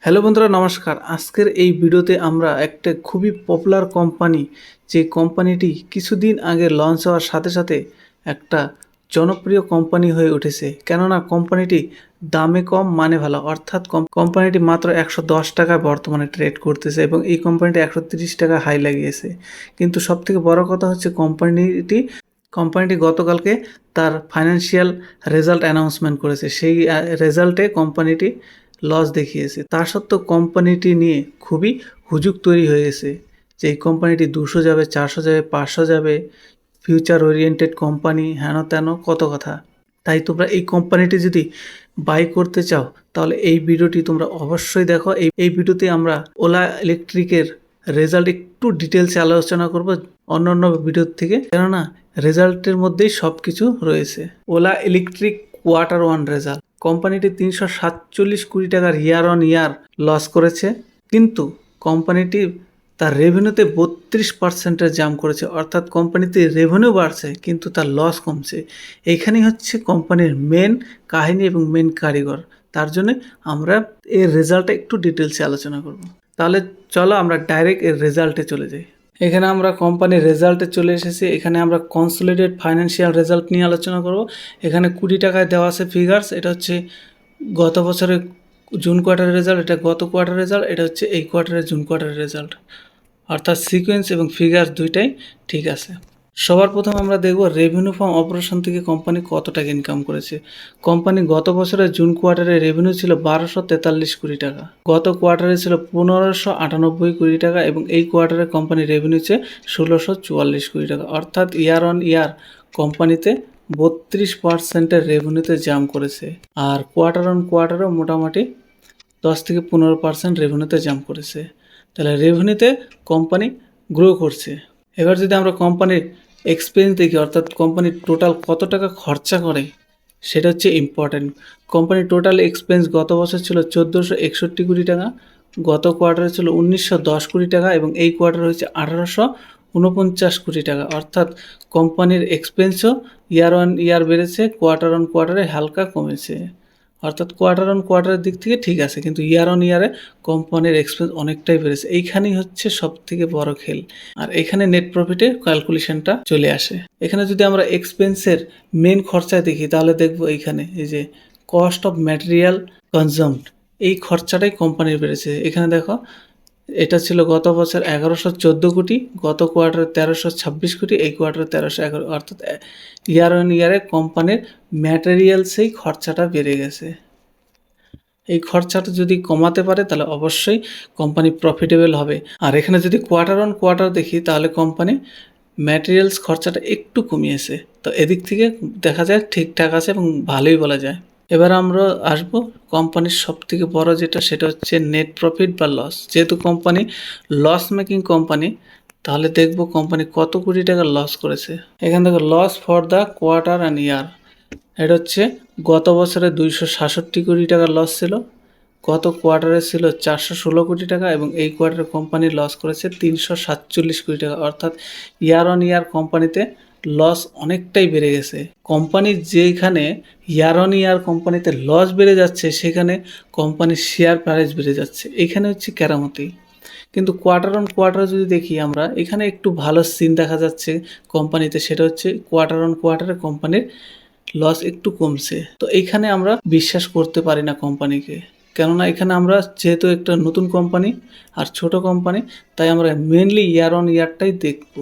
Hello বন্ধুরা, নমস্কার। আজকের এই ভিডিওতে আমরা একটা খুবই পপুলার কোম্পানি যে কোম্পানিটি কিছুদিন আগে লঞ্চ হওয়ার সাথে সাথে একটা জনপ্রিয় কোম্পানি হয়ে উঠেছে। কেননা কোম্পানিটি দামে কম মানে ভালো। অর্থাৎ কম- কোম্পানিটি মাত্র একশো দশ টাকায় বর্তমানে ট্রেড করতেছে এবং এই কোম্পানিটি একশো তিরিশ টাকা হাই লাগিয়েছে। কিন্তু সবথেকে বড় কথা হচ্ছে কোম্পানিটি কোম্পানিটি গতকালকে তার ফাইন্যান্সিয়াল রেজাল্ট অ্যানাউন্সমেন্ট করেছে। সেই রেজাল্টে কোম্পানিটি লস দেখিয়েছে। তা সত্ত্বেও কোম্পানিটি নিয়ে খুবই হুজুক তৈরি হয়ে গেছে যে এই কোম্পানিটি দুশো যাবে, চারশো যাবে, পাঁচশো যাবে ফিউচার ওরিয়েন্টেড কোম্পানি হেন তেন, কত কথা। তাই তোমরা এই কোম্পানিটি যদি বাই করতে চাও, তাহলে এই ভিডিওটি তোমরা অবশ্যই দেখো। এই এই ভিডিওতে আমরা ওলা ইলেকট্রিকের রেজাল্ট একটু ডিটেলসে আলোচনা করব অন্য অন্য ভিডিওর থেকে। কেননা রেজাল্টের মধ্যেই সব কিছু রয়েছে। Ola electric quarter one result কোম্পানিটি তিনশো সাতচল্লিশ কোটি টাকার ইয়ার অন ইয়ার লস করেছে, কিন্তু কোম্পানিটি তার রেভিনিউতে বত্রিশ পার্সেন্টের জাম করেছে। অর্থাৎ কোম্পানিতে রেভিনিউ বাড়ছে, কিন্তু তার লস কমছে। এইখানেই হচ্ছে কোম্পানির মেন কাহিনী এবং মেন কারিগর। তার জন্য আমরা এর রেজাল্টটা একটু ডিটেলসে আলোচনা করব। তাহলে চলো আমরা ডাইরেক্ট এর রেজাল্টে চলে যাই। এখানে আমরা কোম্পানির রেজাল্টে চলে এসেছি। এখানে আমরা কনসোলিডেট ফাইন্যান্সিয়াল রেজাল্ট নিয়ে আলোচনা করব। এখানে কুড়ি টাকায় দেওয়া আছে ফিগার্স এটা হচ্ছে গত বছরের জুন কোয়ার্টারের রেজাল্ট এটা গত কোয়ার্টার রেজাল্ট এটা হচ্ছে এই কোয়ার্টারের জুন কোয়ার্টারের রেজাল্ট অর্থাৎ সিকোয়েন্স এবং ফিগার্স দুইটাই ঠিক আছে। সবার প্রথম আমরা দেখব রেভিনিউ ফ্রম অপারেশন থেকে কোম্পানি কত টাকা ইনকাম করেছে। কোম্পানি গত বছরের জুন কোয়ার্টারে রেভিনিউ ছিল বারোশো তেতাল্লিশ কোটি টাকা। গত কোয়ার্টারে ছিল পনেরোশো আটানব্বই কোটি টাকা এবং এই কোয়ার্টারে কোম্পানি রেভিনিউ ছিল ষোলোশো চুয়াল্লিশ কোটি টাকা। অর্থাৎ ইয়ার অন ইয়ার কোম্পানিতে বত্রিশ পার্সেন্টের রেভিনিউতে জাম করেছে। আর কোয়ার্টার অন কোয়ার্টারও মোটামুটি দশ থেকে পনেরো পার্সেন্ট রেভিনিউতে জাম করেছে। তাহলে রেভিনিউতে কোম্পানি গ্রো করছে। এবার যদি আমরা কোম্পানির এক্সপেন্স দেখি, অর্থাৎ কোম্পানি টোটাল কত টাকা খরচা করে, সেটা হচ্ছে ইম্পর্ট্যান্ট কোম্পানির টোটাল এক্সপেন্স গত বছর ছিল চোদ্দোশো একষট্টি কোটি টাকা, গত কোয়ার্টারে ছিল উনিশশো দশ কোটি টাকা এবং এই কোয়ার্টারে হচ্ছে আঠারোশো উনপঞ্চাশ কোটি টাকা। অর্থাৎ কোম্পানির এক্সপেন্সও ইয়ার অন ইয়ার বেড়েছে কোয়ার্টার অন কোয়ার্টারে হালকা কমেছে। অর্থাৎ কোয়ার্টার অন কোয়ার্টারের দিক থেকে ঠিক আছে, কিন্তু ইয়ার অন ইয়ারে কোম্পানির এক্সপেন্স অনেকটাই বেড়েছে। এইখানেই হচ্ছে সব থেকে বড় খেল। আর এখানে নেট প্রফিটের ক্যালকুলেশনটা চলে আসে। এখানে যদি আমরা এক্সপেন্সের মেন খরচায় দেখি, তাহলে দেখব এইখানে, এই যে কস্ট অফ ম্যাটেরিয়াল কনজামড এই খরচাটাই কোম্পানির বেড়েছে। এখানে দেখো এটা ছিল গত বছর এগারোশো চোদ্দ কোটি, গত কোয়ার্টারে তেরোশো ছাব্বিশ কোটি, এই কোয়ার্টারে তেরোশো এগারো, অর্থাৎ ইয়ার অন ইয়ারে কোম্পানির ম্যাটেরিয়ালসেই খরচাটা বেড়ে গেছে। এই খরচাটা যদি কমাতে পারে, তাহলে অবশ্যই কোম্পানি প্রফিটেবল হবে। আর এখানে যদি কোয়ার্টার অন কোয়ার্টার দেখি, তাহলে কোম্পানি ম্যাটেরিয়ালস খরচাটা একটু কমিয়েছে। তো এদিক থেকে দেখা যায় ঠিকঠাক আছে এবং ভালোই বলা যায়। এবার আমরা আসব কোম্পানির সব থেকে বড় যেটা, সেটা হচ্ছে নেট প্রফিট বা লস যেহেতু কোম্পানি লস মেকিং কোম্পানি, তাহলে দেখব কোম্পানি কত কোটি টাকা লস করেছে। এখান থেকে loss for the quarter and year এটা হচ্ছে গত বছরে দুইশো সাতষট্টি কোটি টাকার লস ছিল, গত কোয়ার্টারে ছিল চারশো ষোলো কোটি টাকা এবং এই কোয়ার্টারে কোম্পানি লস করেছে তিনশো সাতচল্লিশ কোটি টাকা। অর্থাৎ ইয়ার অন ইয়ার কোম্পানিতে লস অনেকটাই বেড়ে গেছে। কোম্পানির যেখানে ইয়ার অন ইয়ার কোম্পানিতে লস বেড়ে যাচ্ছে, সেখানে কোম্পানির শেয়ার প্রাইস বেড়ে যাচ্ছে। এখানে হচ্ছে কেরামতি। কিন্তু কোয়ার্টার অন কোয়ার্টার যদি দেখি আমরা, এখানে একটু ভালো সিন দেখা যাচ্ছে কোম্পানিতে সেটা হচ্ছে কোয়ার্টার অন কোয়ার্টারে কোম্পানির লস একটু কমছে। তো এখানে আমরা বিশ্বাস করতে পারি না কোম্পানিকে কেননা এখানে আমরা যেহেতু একটা নতুন কোম্পানি আর ছোট কোম্পানি তাই আমরা মেনলি ইয়ার অন ইয়ারটাই দেখব।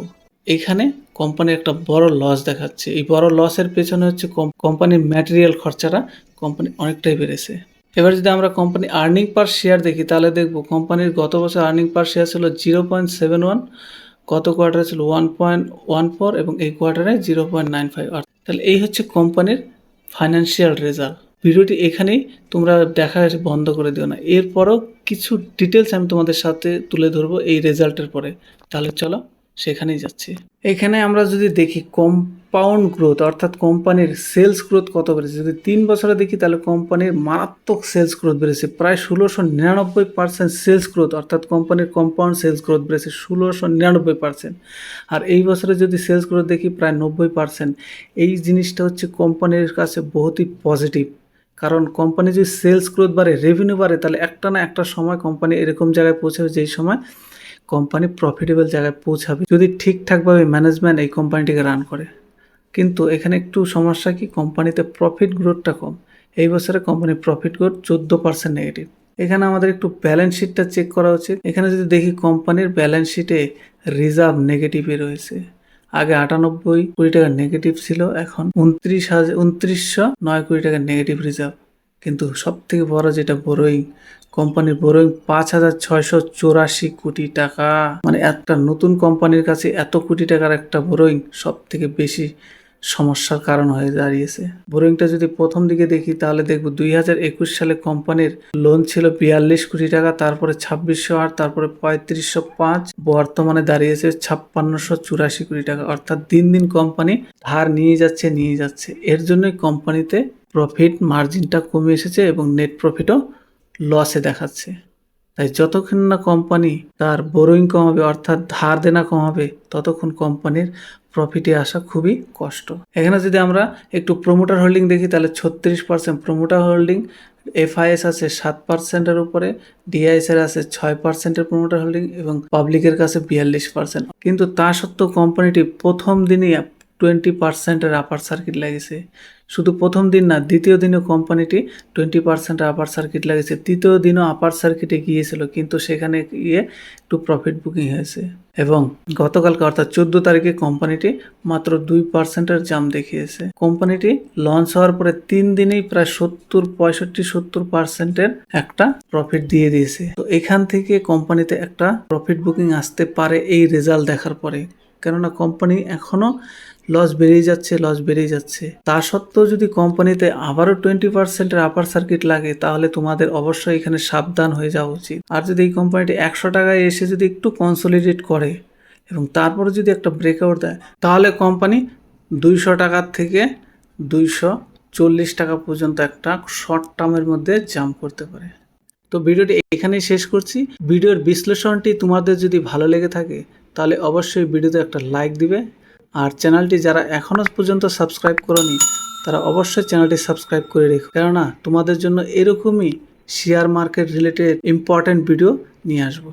এখানে কোম্পানি একটা বড় লস দেখাচ্ছে। এই বড় লসের পেছনে হচ্ছে কোম্পানির ম্যাটেরিয়াল খরচাটা কোম্পানি অনেকটাই বেড়েছে। এবার যদি আমরা কোম্পানি আর্নিং পার শেয়ার দেখি, তাহলে দেখব কোম্পানির গত বছর আর্নিং পার শেয়ার ছিল জিরো পয়েন্ট সেভেন ওয়ান গত কোয়ার্টারে ছিল ওয়ান পয়েন্ট ওয়ান ফোর এবং এই কোয়ার্টারে জিরো পয়েন্ট নাইন ফাইভ তাহলে এই হচ্ছে কোম্পানির ফাইন্যান্সিয়াল রেজাল্ট ভিডিওটি এখানেই তোমরা দেখা বন্ধ করে দিও না। এরপরও কিছু ডিটেলস আমি তোমাদের সাথে তুলে ধরবো এই রেজাল্টের পরে। তাহলে চলো সেখানেই যাচ্ছি। এখানে আমরা যদি দেখি কম্পাউন্ড গ্রোথ অর্থাৎ কোম্পানির সেলস গ্রোথ কত বেড়েছে? যদি তিন বছরে দেখি, তাহলে কোম্পানির মারাত্মক সেলস গ্রোথ বেড়েছে। প্রায় ষোলোশো নিরানব্বই পার্সেন্ট সেলস গ্রোথ অর্থাৎ কোম্পানির কম্পাউন্ড সেলস গ্রোথ বেড়েছে ষোলোশো নিরানব্বই পার্সেন্ট আর এই বছরে যদি সেলস গ্রোথ দেখি, প্রায় নব্বই পার্সেন্ট এই জিনিসটা হচ্ছে কোম্পানির কাছে বহুতই পজিটিভ কারণ কোম্পানি যদি সেলস গ্রোথ বাড়ে রেভিনিউ বাড়ে, তাহলে একটা না একটা সময় কোম্পানি এরকম জায়গায় পৌঁছাবে যেই সময় কোম্পানি প্রফিটেবল জায়গায় পৌঁছাবে, যদি ঠিকঠাকভাবে ম্যানেজমেন্ট এই কোম্পানিটিকে রান করে। কিন্তু এখানে একটু সমস্যা কি? কোম্পানিতে প্রফিট গ্রোথটা কম। এই বছরে কোম্পানির প্রফিট গ্রোথ চোদ্দ পার্সেন্ট নেগেটিভ এখানে আমাদের একটু ব্যালেন্স শিটটা চেক করা উচিত। এখানে যদি দেখি কোম্পানির ব্যালেন্স শিটে রিজার্ভ নেগেটিভে রয়েছে। আগে আটানব্বই কোটি টাকা নেগেটিভ ছিল, এখন উনত্রিশ হাজার উনত্রিশশো নয় কোটি টাকা নেগেটিভ রিজার্ভ কিন্তু সব থেকে বড় যেটা বোরোয়িং কোম্পানির বোরোয়িং পাঁচ হাজার ছয়শো চৌরাশি কোটি টাকা। মানে একটা নতুন কোম্পানির কাছে এত কোটি টাকার একটা বোরোয়িং সব থেকে বেশি সমস্যার কারণ হয়ে দাঁড়িয়েছে। বোরিংটা যদি প্রথম দিকে দেখি, তাহলে দেখব দুই হাজার একুশ সালে কোম্পানির লোন ছিল বিয়াল্লিশ কোটি টাকা, তারপরে ছাব্বিশশো আট, তারপরে পঁয়ত্রিশশো পাঁচ, বর্তমানে দাঁড়িয়েছে ছাপ্পান্নশো চুরাশি কোটি টাকা। অর্থাৎ দিন দিন কোম্পানি ধার নিয়ে যাচ্ছে নিয়ে যাচ্ছে। এর জন্যই কোম্পানিতে প্রফিট মার্জিনটা কমে এসেছে এবং নেট প্রফিটও লসে দেখাচ্ছে। তাই যতক্ষণ না কোম্পানি তার বোরোয়িং কমাবে অর্থাৎ ধার দেনা কমাবে ততক্ষণ কোম্পানির প্রফিটে আসা খুবই কষ্ট। এখানে যদি আমরা একটু প্রমোটার হোল্ডিং দেখি, তাহলে ছত্রিশ পার্সেন্ট প্রমোটার হোল্ডিং এফআইএস আছে সাত পার্সেন্টের উপরে ডিআইএস এর আছে ছয় পার্সেন্টের প্রমোটার হোল্ডিং এবং পাবলিকের কাছে বিয়াল্লিশ পার্সেন্ট কিন্তু তা সত্ত্বেও কোম্পানিটি প্রথম দিনই টোয়েন্টি পার্সেন্টের আপার সার্কিট লেগেছে শুধু প্রথম দিন না, দ্বিতীয় দিনও কোম্পানিটি টোয়েন্টি পার্সেন্ট আপার সার্কিট লাগিয়েছে। তৃতীয় দিনও আপার সার্কিটে গিয়েছিল, কিন্তু সেখানে গিয়ে একটু প্রফিট বুকিং হয়েছে। এবং গতকালকে অর্থাৎ চোদ্দ তারিখে কোম্পানিটি মাত্র দুই পার্সেন্টের জাম দেখিয়েছে। কোম্পানিটি লঞ্চ হওয়ার পরে তিন দিনেই প্রায় সত্তর, পঁয়ষট্টি, সত্তর পার্সেন্টের একটা প্রফিট দিয়ে দিয়েছে। তো এখান থেকে কোম্পানিতে একটা প্রফিট বুকিং আসতে পারে এই রেজাল্ট দেখার পরে। কেননা কোম্পানি এখনও লস বেড়েই যাচ্ছে লস বেড়েই যাচ্ছে। তা সত্ত্বেও যদি কোম্পানিতে আবারও টোয়েন্টি পার্সেন্টের আপার সার্কিট লাগে, তাহলে তোমাদের অবশ্যই এখানে সাবধান হয়ে যাওয়া উচিত। আর যদি এই কোম্পানিটি একশো টাকায় এসে যদি একটু কনসলিডেট করে এবং তারপরে যদি একটা ব্রেকআউট দেয়, তাহলে কোম্পানি দুইশো টাকার থেকে দুইশো চল্লিশ টাকা পর্যন্ত একটা শর্ট টার্মের মধ্যে জাম্প করতে পারে। তো ভিডিওটি এখানেই শেষ করছি। ভিডিওর বিশ্লেষণটি তোমাদের যদি ভালো লেগে থাকে, তাহলে অবশ্যই ভিডিওতে একটা লাইক দিবে। আর চ্যানেলটি যারা এখনও পর্যন্ত সাবস্ক্রাইব করনি, তারা অবশ্যই চ্যানেলটি সাবস্ক্রাইব করে রেখো। কেননা তোমাদের জন্য এরকমই share market related important video নিয়ে আসব।